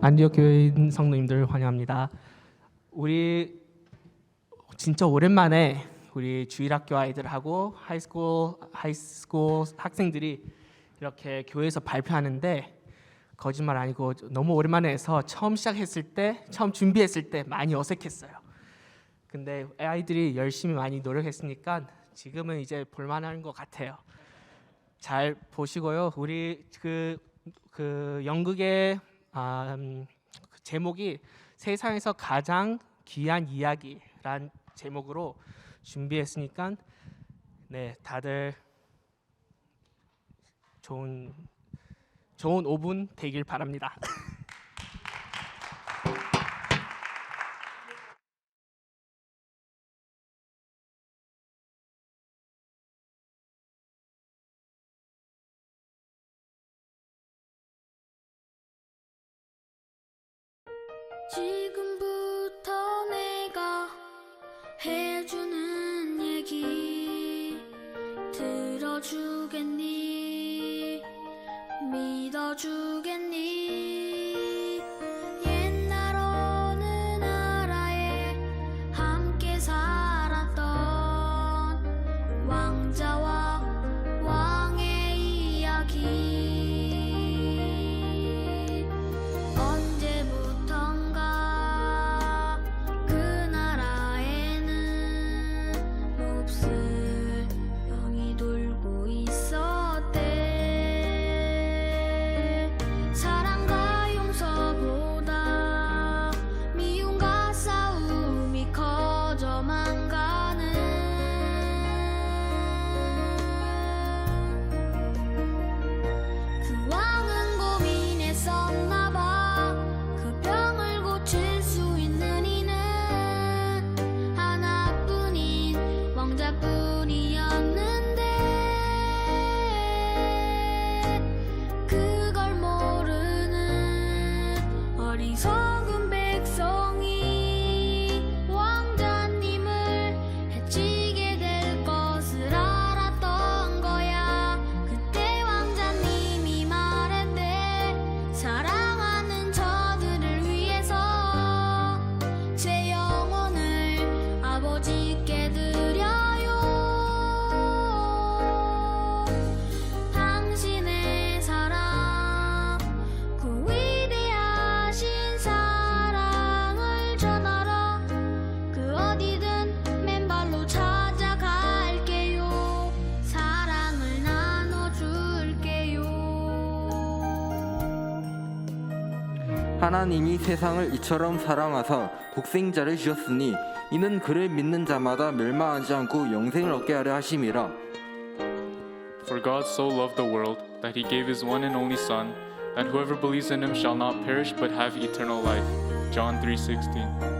안디옥 교회 성도님들 환영합니다. 우리 진짜 오랜만에 우리 주일학교 아이들하고 하이스쿨 하이스쿨 학생들이 이렇게 교회에서 발표하는데 거짓말 아니고 너무 오랜만에 해서 처음 시작했을 때 처음 준비했을 때 많이 어색했어요. 근데 아이들이 열심히 많이 노력했으니까 지금은 이제 볼만한 것 같아요. 잘 보시고요. 우리 그, 그 연극의 아, 음, 그 제목이 세상에서 가장 귀한 이야기란 제목으로 준비했으니까 네 다들 좋은 좋은 5분 되길 바랍니다. 지금부터 내가 해주는 얘기 들어주겠니? 믿어주겠니 하나님이 세상을 이처럼 사랑하사 독생자를 주셨으니 이는 그를 믿는 자마다 멸망하지 않고 영생을 얻게 하려 하심이라 For God so loved the world that he gave his one and only son that whoever believes in him shall not perish but have eternal life. John 3:16.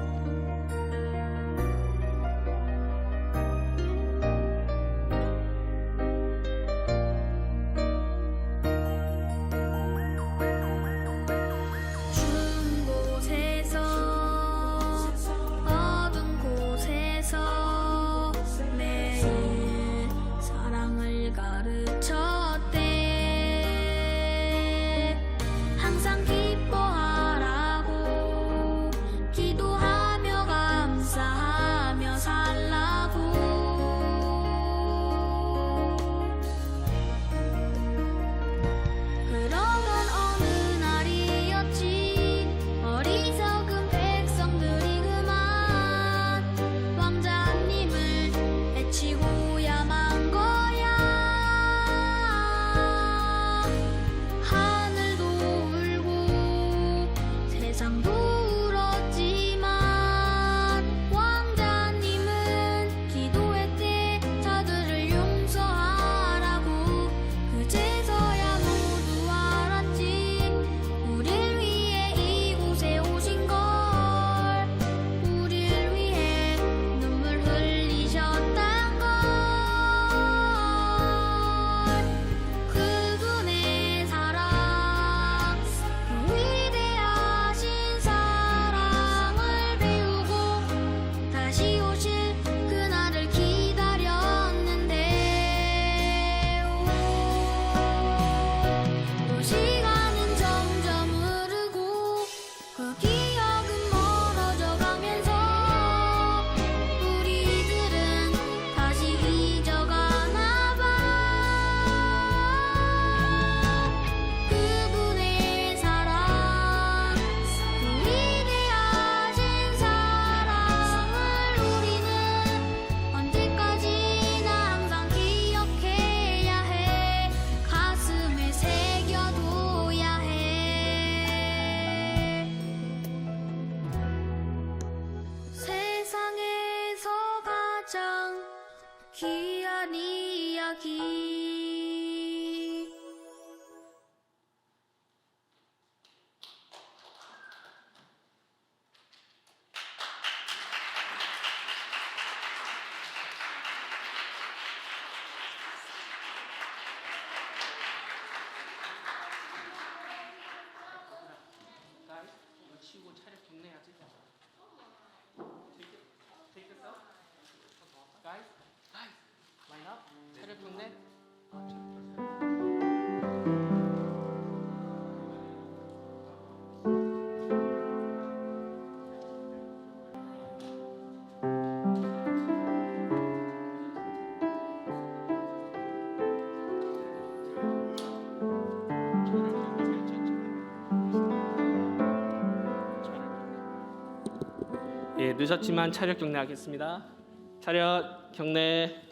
귀한 이야기 치우고 차례 this out. Guys, guys, 늦었지만 차렷 경례하겠습니다. 차렷 경례.